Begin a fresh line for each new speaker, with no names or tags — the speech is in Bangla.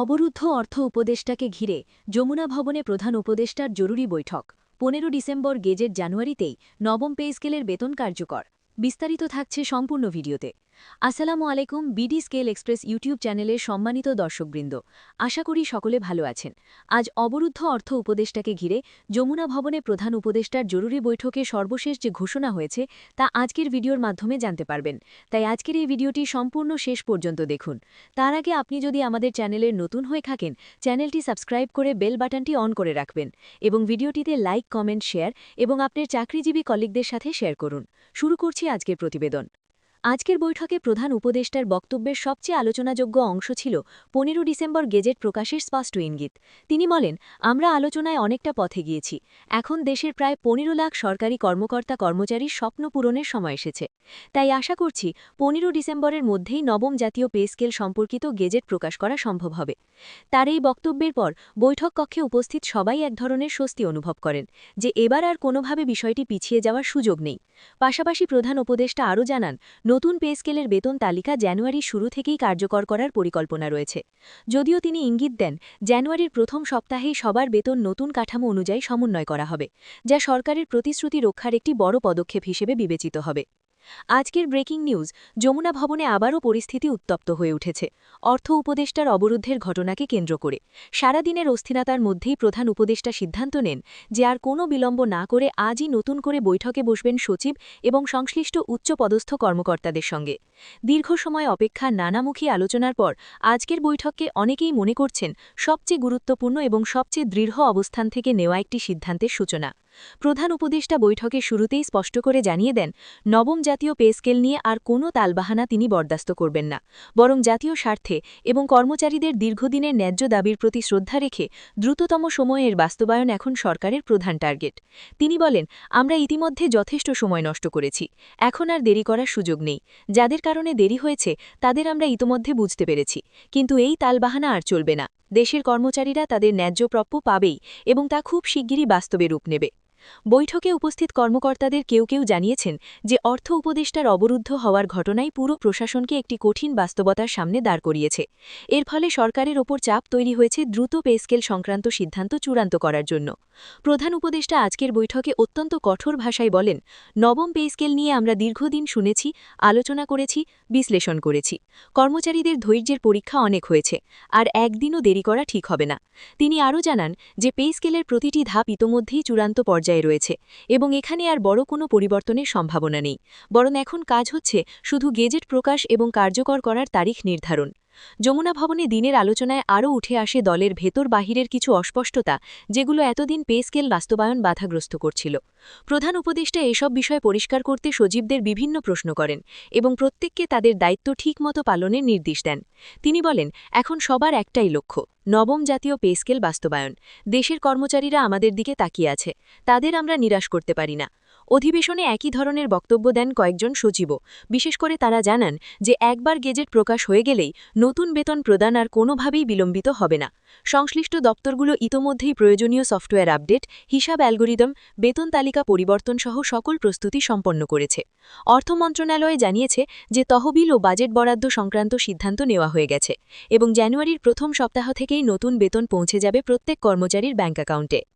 অবরুদ্ধ অর্থ উপদেষ্টাকে ঘিরে যমুনা ভবনে প্রধান উপদেষ্টার জরুরি বৈঠক। পনেরো ডিসেম্বর গেজেট জানুয়ারিতেই নবম পে স্কেলের বেতন কার্যকর। বিস্তারিত থাকছে সম্পূর্ণ ভিডিওতে। আসসালামু আলাইকুম বিডি স্কেল এক্সপ্রেস ইউটিউব চ্যানেলের সম্মানিত দর্শকবৃন্দ। আশা করি সকলে ভালো আছেন। আজ অবরুদ্ধ অর্থ উপদেষ্টাকে ঘিরে যমুনা ভবনে প্রধান উপদেষ্টার জরুরি বৈঠকে সর্বশেষ যে ঘোষণা হয়েছে, তা আজকের ভিডিওর মাধ্যমে জানতে পারবেন। তাই আজকের এই ভিডিওটি সম্পূর্ণ শেষ পর্যন্ত দেখুন। তার আগে আপনি যদি আমাদের চ্যানেলের নতুন হয়ে থাকেন, চ্যানেলটি সাবস্ক্রাইব করে বেল বাটনটি অন করে রাখবেন এবং ভিডিওটিতে লাইক, কমেন্ট, শেয়ার এবং আপনার চাকরিজীবী কলিগদের সাথে শেয়ার করুন। শুরু করছি আজকের প্রতিবেদন। আজকের বৈঠকে প্রধান উপদেষ্টার বক্তব্যের সবচেয়ে আলোচনাযোগ্য অংশ ছিল পনেরো ডিসেম্বর গেজেট প্রকাশের স্পষ্ট ইঙ্গিত। তিনি বলেন, আমরা আলোচনায় অনেকটা পথে গিয়েছি এখন দেশের প্রায় পনেরো লাখ সরকারি কর্মকর্তা কর্মচারীর স্বপ্ন পূরণের সময় এসেছে। তাই আশা করছি পনেরো ডিসেম্বরের মধ্যেই নবম জাতীয় পে স্কেল সম্পর্কিত গেজেট প্রকাশ করা সম্ভব হবে। তার এই বক্তব্যের পর বৈঠক কক্ষে উপস্থিত সবাই এক ধরনের স্বস্তি অনুভব করেন, যে এবার আর কোনোভাবে বিষয়টি পিছিয়ে যাওয়ার সুযোগ নেই। পাশাপাশি প্রধান উপদেষ্টা আরও জানান নতুন পে স্কেলের বেতন তালিকা জানুয়ারির শুরু থেকেই কার্যকর করার পরিকল্পনা রয়েছে। যদিও তিনি ইঙ্গিত দেন, জানুয়ারির প্রথম সপ্তাহেই সবার বেতন নতুন কাঠামো অনুযায়ী সমন্বয় করা হবে, যা সরকারের প্রতিশ্রুতি রক্ষার একটি বড় পদক্ষেপ হিসেবে বিবেচিত হবে। আজকের ব্রেকিং নিউজ, যমুনা ভবনে আবারও পরিস্থিতি উত্তপ্ত হয়ে উঠেছে। অর্থ উপদেষ্টার অবরুদ্ধের ঘটনাকে কেন্দ্র করে। সারাদিনের অস্থিরতার মধ্যেই প্রধান উপদেষ্টা সিদ্ধান্ত নেন যে আর কোনো বিলম্ব না করে আজই নতুন করে বৈঠকে বসবেন সচিব এবং সংশ্লিষ্ট উচ্চপদস্থ কর্মকর্তাদের সঙ্গে। দীর্ঘ সময় অপেক্ষা নানামুখী আলোচনার পর আজকের বৈঠককে অনেকেই মনে করছেন সবচেয়ে গুরুত্বপূর্ণ এবং সবচেয়ে দৃঢ় অবস্থান থেকে নেওয়া একটি সিদ্ধান্তের সূচনা। প্রধান উপদেষ্টা বৈঠকে শুরুতেই স্পষ্ট করে জানিয়ে দেন, নবম জাতীয় পে স্কেল নিয়ে আর কোনো তালবাহানা তিনি বরদাস্ত করবেন না। বরং জাতীয় স্বার্থে এবং কর্মচারীদের দীর্ঘদিনের ন্যায্য দাবির প্রতি শ্রদ্ধা রেখে দ্রুততম সময়ের বাস্তবায়ন এখন সরকারের প্রধান টার্গেট। তিনি বলেন, আমরা ইতিমধ্যে যথেষ্ট সময় নষ্ট করেছি, এখন আর দেরি করার সুযোগ নেই। যাদের কারণে দেরি হয়েছে, তাদের আমরা ইতোমধ্যে বুঝতে পেরেছি, কিন্তু এই তালবাহানা আর চলবে না। দেশের কর্মচারীরা তাদের ন্যায্য প্রাপ্য পাবেই এবং তা খুব শিগগিরই বাস্তবে রূপ নেবে। বৈঠকে উপস্থিত কর্মকর্তাদের কেউ কেউ জানিয়েছেন যে অর্থ উপদেষ্টার অবরুদ্ধ হওয়ার ঘটনাই পুরো প্রশাসনকে একটি কঠিন বাস্তবতার সামনে দাঁড় করিয়েছে। এর ফলে সরকারের ওপর চাপ তৈরি হয়েছে দ্রুত পেস্কেল সংক্রান্ত সিদ্ধান্ত চূড়ান্ত করার জন্য। প্রধান উপদেষ্টা আজকের বৈঠকে অত্যন্ত কঠোর ভাষায় বলেন, নবম পে স্কেল নিয়ে আমরা দীর্ঘদিন শুনেছি, আলোচনা করেছি, বিশ্লেষণ করেছি। কর্মচারীদের ধৈর্যের পরীক্ষা অনেক হয়েছে, আর একদিনও দেরি করা ঠিক হবে না। তিনি আরও জানান যে পে স্কেলের প্রতিটি ধাপ ইতোমধ্যেই চূড়ান্ত পর্যায়ে রয়েছে এবং এখানে আর বড় কোনো পরিবর্তনের সম্ভাবনা নেই। বরং এখন কাজ হচ্ছে শুধু গেজেট প্রকাশ এবং কার্যকর করার তারিখ নির্ধারণ। যমুনা ভবনে দিনের আলোচনায় আরও উঠে আসে দলের ভেতর বাহিরের কিছু অস্পষ্টতা, যেগুলো এতদিন পে স্কেল বাস্তবায়ন বাধাগ্রস্ত করছিল। প্রধান উপদেষ্টা এসব বিষয় পরিষ্কার করতে সজীবদের বিভিন্ন প্রশ্ন করেন এবং প্রত্যেককে তাদের দায়িত্ব ঠিকমতো পালনের নির্দেশ দেন। তিনি বলেন, এখন সবার একটাই লক্ষ্য, নবম জাতীয় পে স্কেল বাস্তবায়ন। দেশের কর্মচারীরা আমাদের দিকে তাকিয়ে আছে, তাদের আমরা নিরাশ করতে পারি না। অধিবেশনে একই ধরনের বক্তব্য দেন কয়েকজন সচিবও। বিশেষ করে তারা জানান যে, একবার গেজেট প্রকাশ হয়ে গেলেই নতুন বেতন প্রদান আর কোনোভাবেই বিলম্বিত হবে না। সংশ্লিষ্ট দপ্তরগুলো ইতোমধ্যেই প্রয়োজনীয় সফটওয়্যার আপডেট, হিসাব অ্যালগোরিদম, বেতন তালিকা পরিবর্তন সহ সকল প্রস্তুতি সম্পন্ন করেছে। অর্থ মন্ত্রণালয়ে জানিয়েছে যে, তহবিল ও বাজেট বরাদ্দ সংক্রান্ত সিদ্ধান্ত নেওয়া হয়ে গেছে এবং জানুয়ারির প্রথম সপ্তাহ থেকেই নতুন বেতন পৌঁছে যাবে প্রত্যেক কর্মচারীর ব্যাংক অ্যাকাউন্টে।